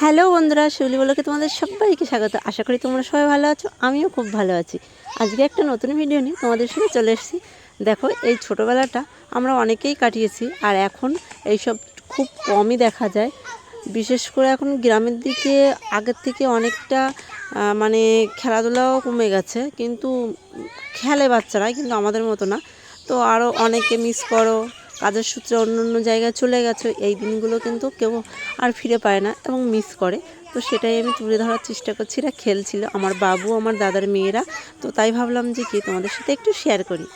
Hello বন্ধুরা, শিউলি বলোকে তোমাদের সবাইকে স্বাগত। আশা করি তোমরা সবাই ভালো আছো, আমিও খুব ভালো আছি। আজকে একটা নতুন ভিডিও নিয়ে তোমাদের সঙ্গে চলে এসেছি। দেখো, এই ছোটোবেলাটা আমরা অনেকেই কাটিয়েছি, আর এখন এইসব খুব কমই দেখা যায়। বিশেষ করে এখন গ্রামের দিকে আগের থেকে অনেকটা মানে খেলাধুলাও কমে গেছে, কিন্তু খেলে বাচ্চারা, কিন্তু আমাদের মতো না। তো আরও অনেকে মিস করো কাজের সূত্রে অন্য অন্য জায়গায় চলে গেছো, এই দিনগুলো কিন্তু কেউ আর ফিরে পায় না এবং মিস করে। তো সেটাই আমি তুলে ধরার চেষ্টা করছি, এরা খেলছিল, আমার বাবু, আমার দাদার মেয়েরা। তো তাই ভাবলাম যে কি তোমাদের সাথে একটু শেয়ার করি।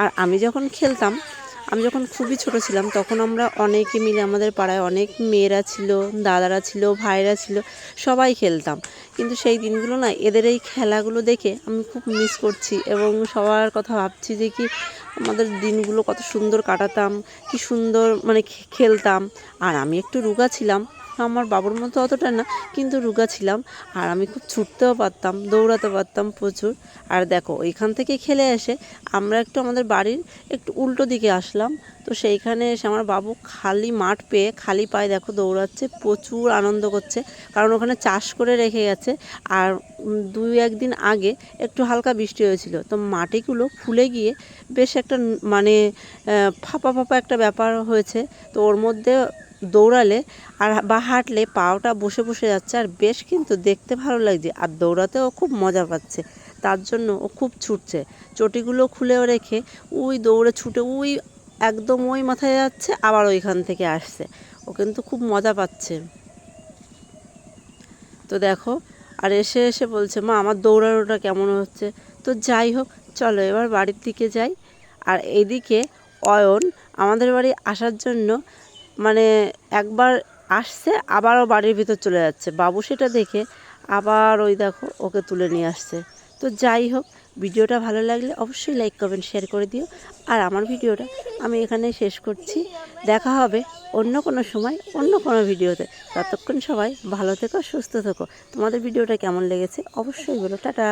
আর আমি যখন খেলতাম, আমি যখন খুবই ছোট ছিলাম, তখন আমরা অনেকে মিলে আমাদের পাড়ায় অনেক মেয়েরা ছিল, দাদারা ছিল ভাইরা ছিল, সবাই খেলতাম। কিন্তু সেই দিনগুলো না, এদের এই খেলাগুলো দেখে আমি খুব মিস করছি এবং সবার কথা ভাবছি যে কি আমাদের দিনগুলো কত সুন্দর কাটাতাম কি সুন্দর মানে খেলতাম। আর আমি একটু রোগা ছিলাম আমার বাবুর মতো অতটা না, কিন্তু রুগা ছিলাম। আর আমি খুব ছুটতেও পারতাম, দৌড়াতে পারতাম প্রচুর। আর দেখো, ওইখান থেকে খেলে এসে আমরা একটু আমাদের বাড়ির একটু উল্টো দিকে আসলাম। তো সেইখানে এসে আমার বাবু খালি মাঠ পেয়ে খালি পায়ে দেখো দৌড়াচ্ছে, প্রচুর আনন্দ করছে। কারণ ওখানে চাষ করে রেখে গেছে। আর দুই একদিন আগে একটু হালকা বৃষ্টি হয়েছিল। তো মাটিগুলো ফুলে গিয়ে বেশ একটা মানে ফাঁপা ফাঁপা একটা ব্যাপার হয়েছে। তো ওর মধ্যে দৌড়ালে আর বা হাঁটলে পাওটা বসে বসে যাচ্ছে আর বেশ কিন্তু দেখতে ভালো লাগছে আর দৌড়াতেও খুব মজা পাচ্ছে। তার জন্য ও খুব ছুটছে। চটিগুলো খুলেও রেখে ওই দৌড়ে ছুটে ওই একদম ওই মাথায় যাচ্ছে, আবার ওইখান থেকে আসছে। ও কিন্তু খুব মজা পাচ্ছে। তো দেখো, আর এসে এসে বলছে, মা, আমার দৌড়ানোটা কেমন হচ্ছে? তো যাই হোক, চলো এবার বাড়ির দিকে যাই। আর এদিকে অয়ন আমাদের বাড়ি আসার জন্য মানে একবার আসছে, আবারও বাড়ির ভিতর চলে যাচ্ছে। বাবু সেটা দেখে আবার ওই দেখো, ওকে তুলে নিয়ে আসছে। তো যাই হোক, ভিডিওটা ভালো লাগলে অবশ্যই লাইক, কমেন্ট শেয়ার করে দিও। আর আমার ভিডিওটা আমি এখানে শেষ করছি। দেখা হবে অন্য কোনো সময়, অন্য কোনো ভিডিওতে। ততক্ষণ সবাই ভালো থেকো, সুস্থ থেকো। তোমাদের ভিডিওটা কেমন লেগেছে অবশ্যই বলো। টাটা!